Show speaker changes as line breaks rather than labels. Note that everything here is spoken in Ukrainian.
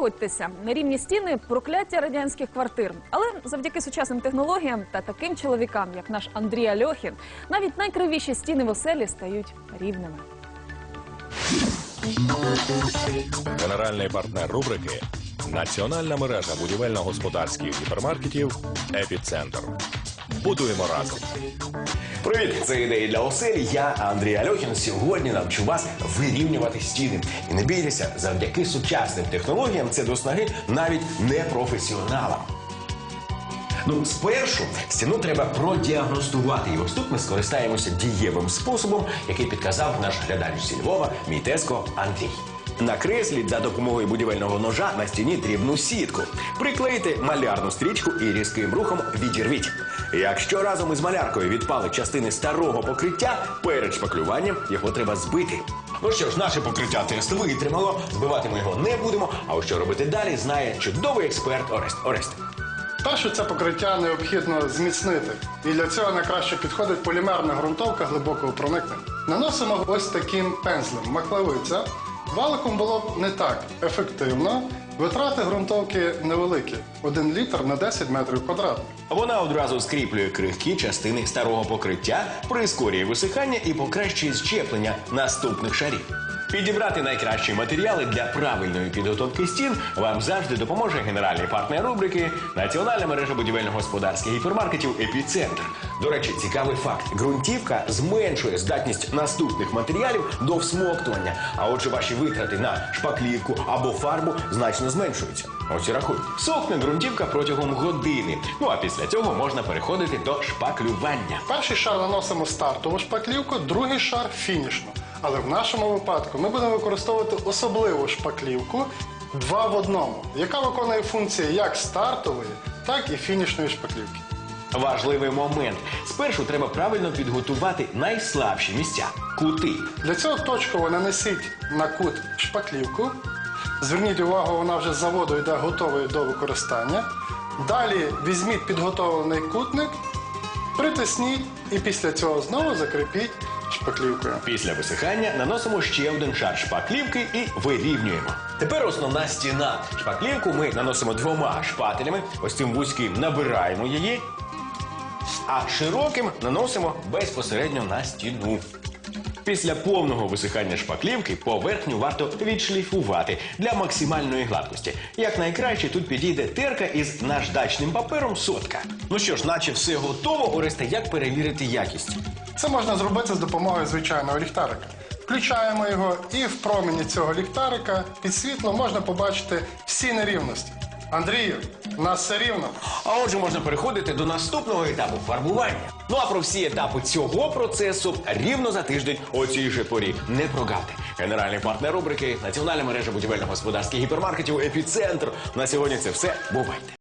погодьтеся, нерівні стіни прокляття радянських квартир. Але завдяки сучасним технологіям та таким чоловікам, як наш Андрій Альохін, навіть найкривіші стіни в оселі стають рівними.
Генеральний партнер рубрики Національна мережа будівельно-господарських гіпермаркетів Епіцентр. Будуємо разом.
Привіт, це ідеї для оселі. Я Андрій Альохін. Сьогодні навчу вас вирівнювати стіни. І не бійтеся, завдяки сучасним технологіям це до снаги навіть не професіоналам. Ну, спершу стіну треба продіагностувати. І ось тут ми скористаємося дієвим способом, який підказав наш глядач зі Львова, мій тезко Андрій. Накресліть за допомогою будівельного ножа на стіні дрібну сітку. Приклейте малярну стрічку і різким рухом відірвіть. Якщо разом із маляркою відпали частини старого покриття, перед шпаклюванням його треба збити. Ну що ж, наше покриття тест витримало, збивати ми його не будемо. А ось що робити далі, знає чудовий експерт Орест. Орест.
Перше це покриття необхідно зміцнити. І для цього найкраще підходить полімерна ґрунтовка глибокого проникнення. Наносимо ось таким пензлем маклавиця. Валиком було б не так ефективно. Витрати ґрунтовки невеликі 1 літр на 10 метрів квадратних.
Вона одразу скріплює крихкі частини старого покриття, прискорює висихання і покращує щеплення наступних шарів. Підібрати найкращі матеріали для правильної підготовки стін вам завжди допоможе генеральний партнер рубрики Національна мережа будівельно-господарських гіпермаркетів Епіцентр. До речі, цікавий факт: ґрунтівка зменшує здатність наступних матеріалів до всмоктування. А отже, ваші витрати на шпаклівку або фарбу значно зменшуються. Ось і рахуйте. Сохне ґрунтівка протягом години. Ну а після цього можна переходити до шпаклювання.
Перший шар наносимо стартову шпаклівку, другий шар фінішну. Але в нашому випадку ми будемо використовувати особливу шпаклівку два в одному, яка виконує функції як стартової, так і фінішної шпаклівки.
Важливий момент. Спершу треба правильно підготувати найслабші місця кути.
Для цього точково нанесіть на кут шпаклівку. Зверніть увагу, вона вже з заводу йде готовою до використання. Далі візьміть підготовлений кутник, притисніть і після цього знову закріпіть шпаклівкою.
Після висихання наносимо ще один шар шпаклівки і вирівнюємо. Тепер основна стіна. Шпаклівку ми наносимо двома шпателями. Ось цим вузьким набираємо її, а широким наносимо безпосередньо на стіну. Після повного висихання шпаклівки поверхню варто відшліфувати для максимальної гладкості. Як найкраще тут підійде терка із наждачним папером сотка. Ну що ж, наче все готово, Оресте, як перевірити якість?
Це можна зробити з допомогою звичайного ліхтарика. Включаємо його, і в промені цього ліхтарика під світло можна побачити всі нерівності. Андрію, нас все рівно.
А отже, можна переходити до наступного етапу фарбування. Ну а про всі етапи цього процесу рівно за тиждень о цій же порі. Не прогавте. Генеральний партнер рубрики Національна мережа будівельно-господарських гіпермаркетів Епіцентр. На сьогодні це все. Бувайте.